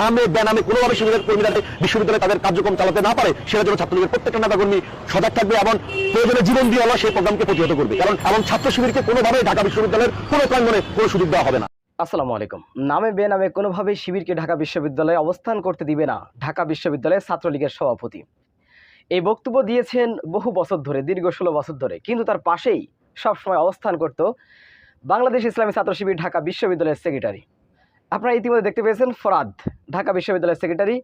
নামে বেনামে কোনোভাবে শিবিরের কর্মীরা বিশ্ববিদ্যালয়ে তাদের কার্যক্রম চালাতে না পারে সেটা জন্য ছাত্রলীগের প্রত্যেকটা নেতা কর্মী সজাগ থাকবে এবং প্রয়োজনে জীবন দিয়ে হলো সেই প্রোগ্রামকে প্রতিহত করবে। কারণ এবং ছাত্র শিবিরকে কোনোভাবে ঢাকা বিশ্ববিদ্যালয়ের কোনো প্রাঙ্গনে কোনো সুযোগ দেওয়া হবে না। আসসালামু আলাইকুম। নামে, বেনামে কোনোভাবেই শিবিরকে ঢাকা বিশ্ববিদ্যালয়ে অবস্থান করতে দিবে না ঢাকা বিশ্ববিদ্যালয়ের ছাত্রলীগের সভাপতি। এই বক্তব্য দিয়েছেন বহু বছর ধরে, দীর্ঘ ষোলো বছর ধরে। কিন্তু তার পাশেই সবসময় অবস্থান করত বাংলাদেশ ইসলামী ছাত্র শিবির ঢাকা বিশ্ববিদ্যালয়ের সেক্রেটারি। আপনারা ইতিমধ্যে দেখতে পেয়েছেন ফরাদ, ঢাকা বিশ্ববিদ্যালয়ের সেক্রেটারি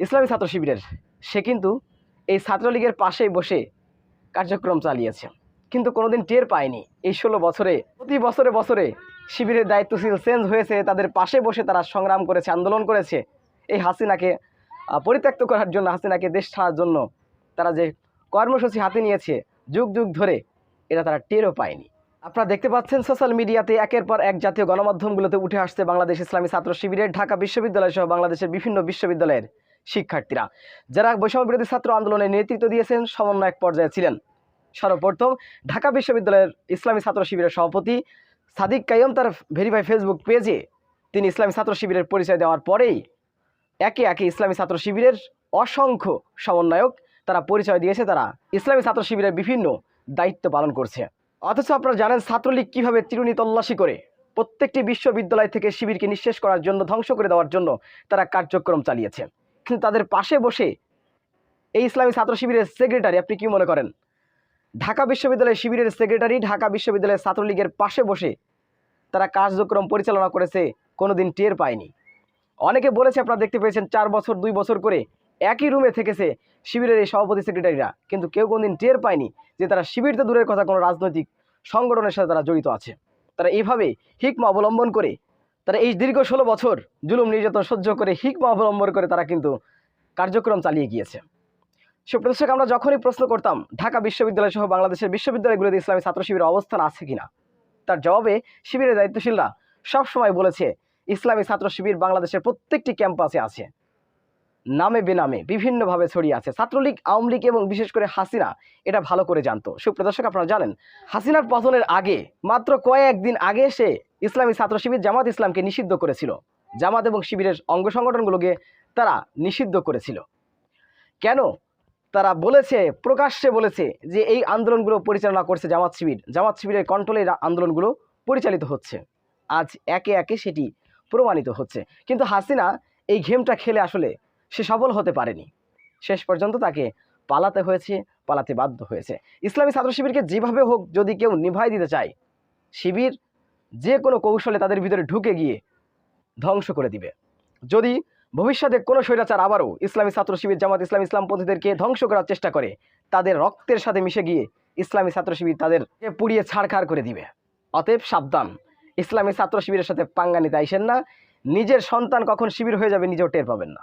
ইসলামী ছাত্র শিবিরের। সে কিন্তু এই ছাত্রলীগের পাশেই বসে কার্যক্রম চালিয়েছে। কিন্তু কোনোদিন টের পায়নি, এই ষোলো বছরে, প্রতি বছরে বছরে শিবিরের দায়িত্বশীল চেঞ্জ হয়েছে, তাদের পাশে বসে তারা সংগ্রাম করেছে, আন্দোলন করেছে। এই হাসিনাকে পরিত্যক্ত করার জন্য, হাসিনাকে দেশ ছাড়ার জন্য তারা যে কর্মসূচি হাতে নিয়েছে, যুগ যুগ ধরে, এটা তারা টেরও পায়নি। আপনারা দেখতে পাচ্ছেন সোশ্যাল মিডিয়াতে একের পর এক জাতীয় গণমাধ্যমগুলোতে উঠে আসছে বাংলাদেশ ইসলামী ছাত্র শিবিরের ঢাকা বিশ্ববিদ্যালয় সহ বাংলাদেশের বিভিন্ন বিশ্ববিদ্যালয়ের শিক্ষার্থীরা। যারা বৈষম্য বিরোধী ছাত্র আন্দোলনে নেতৃত্ব দিয়েছেন, সমন্বয়ক পর্যায়ে ছিলেন। সর্বপ্রথম ঢাকা বিশ্ববিদ্যালয়ের ইসলামী ছাত্র শিবিরের সভাপতি সাদিক কাইম তার ভেরিফাই ফেসবুক পেজে তিনি ইসলামী ছাত্র শিবিরের পরিচয় দেওয়ার পরেই একে একে ইসলামী ছাত্র শিবিরের অসংখ্য সমন্বয়ক তারা পরিচয় দিয়েছে, তারা ইসলামী ছাত্র শিবিরের বিভিন্ন দায়িত্ব পালন করছে। অথচ আপনারা জানেন ছাত্রলীগ কীভাবে চিরুনি তল্লাশি করে? প্রত্যেকটি বিশ্ববিদ্যালয় থেকে শিবিরকে নিঃশেষ করার জন্য, ধ্বংস করে দেওয়ার জন্য তারা কার্যক্রম চালিয়েছে। কিন্তু তাদের পাশে বসে এই ইসলামী ছাত্র শিবিরের সেক্রেটারি, আপনি কি মনে করেন? ঢাকা বিশ্ববিদ্যালয়ের শিবিরের সেক্রেটারি, ঢাকা বিশ্ববিদ্যালয়ের ছাত্রলীগের পাশে বসে তারা কার্যক্রম পরিচালনা করেছে, কোনোদিন টের পায়নি। অনেকে বলেছে, আপনারা দেখতে পেয়েছেন, চার বছর, দুই বছর করে একই রুমে থেকেছে শিবিরের এই সভাপতি সেক্রেটারিরা কিন্তু কেউ কোনোদিন টের পায়নি যে তারা শিবির তো দূরের কথা, কোনো রাজনৈতিক সংগঠনের সাথে তারা জড়িত আছে। তারা এইভাবে হিকমা অবলম্বন করে, তারা এই দীর্ঘ ষোলো বছর জুলুম নির্যাতন সহ্য করে হিকমা অবলম্বন করে তারা কিন্তু কার্যক্রম চালিয়ে গিয়েছে। সুপ্রদর্শক আমরা যখনই প্রশ্ন করতাম, ঢাকা বিশ্ববিদ্যালয় সহ বাংলাদেশের বিশ্ববিদ্যালয়গুলোতে ইসলামী ছাত্র শিবিরের অবস্থান আছে কিনা? তার জবাবে শিবিরের দায়িত্বশীলরা সবসময় বলেছে, ইসলামী ছাত্র শিবির বাংলাদেশের প্রত্যেকটি ক্যাম্পাসে আছে। নামে বেনামে বিভিন্নভাবে ছড়িয়ে আছে। ছাত্রলীগ, আওয়ামী লীগ এবং বিশেষ করে হাসিনা এটা ভালো করে জানতো। সুপ্রদর্শক আপনারা জানেন, হাসিনার পতনের আগে, মাত্র কয়েকদিন আগে সে ইসলামী ছাত্র শিবির জামাত ইসলামকে নিষিদ্ধ করেছিল। জামাত এবং শিবিরের অঙ্গ সংগঠনগুলোকে তারা নিষিদ্ধ করেছিল। কেন? তারা বলেছে, প্রকাশ্যে বলেছে যে এই আন্দোলনগুলো পরিচালনা করছে জামাত শিবির। জামাত শিবিরের কন্ট্রোলে আন্দোলনগুলো পরিচালিত হচ্ছে। আজ একে একে সেটি প্রমাণিত হচ্ছে। কিন্তু হাসিনা এই গেমটা খেলে আসলে সে সফল হতে পারেনি। শেষ পর্যন্ত তাকে পালাতে হয়েছে, পালাতে বাধ্য হয়েছে। ইসলামী ছাত্র শিবিরকে যেভাবে হোক যদি কেউ নিভাই দিতে চায়, শিবির যে কোনো কৌশলে তাদের ভিতরে ঢুকে গিয়ে ধ্বংস করে দিবে। যদি ভবিষ্যতে কোনো স্বৈরাচার আবারও ইসলামী ছাত্র শিবির, জামাত ইসলাম ইসলামপন্থীদেরকে ধ্বংস করার চেষ্টা করে, তাদের রক্তের সাথে মিশে গিয়ে ইসলামী ছাত্র শিবির তাদেরকে পুড়িয়ে ছাড়খাড় করে দিবে। অতএব সাবধান, ইসলামী ছাত্র শিবিরের সাথে পাঙ্গা নিতে আইসেন না। নিজের সন্তান কখন শিবির হয়ে যাবে নিজেও টের পাবেন না।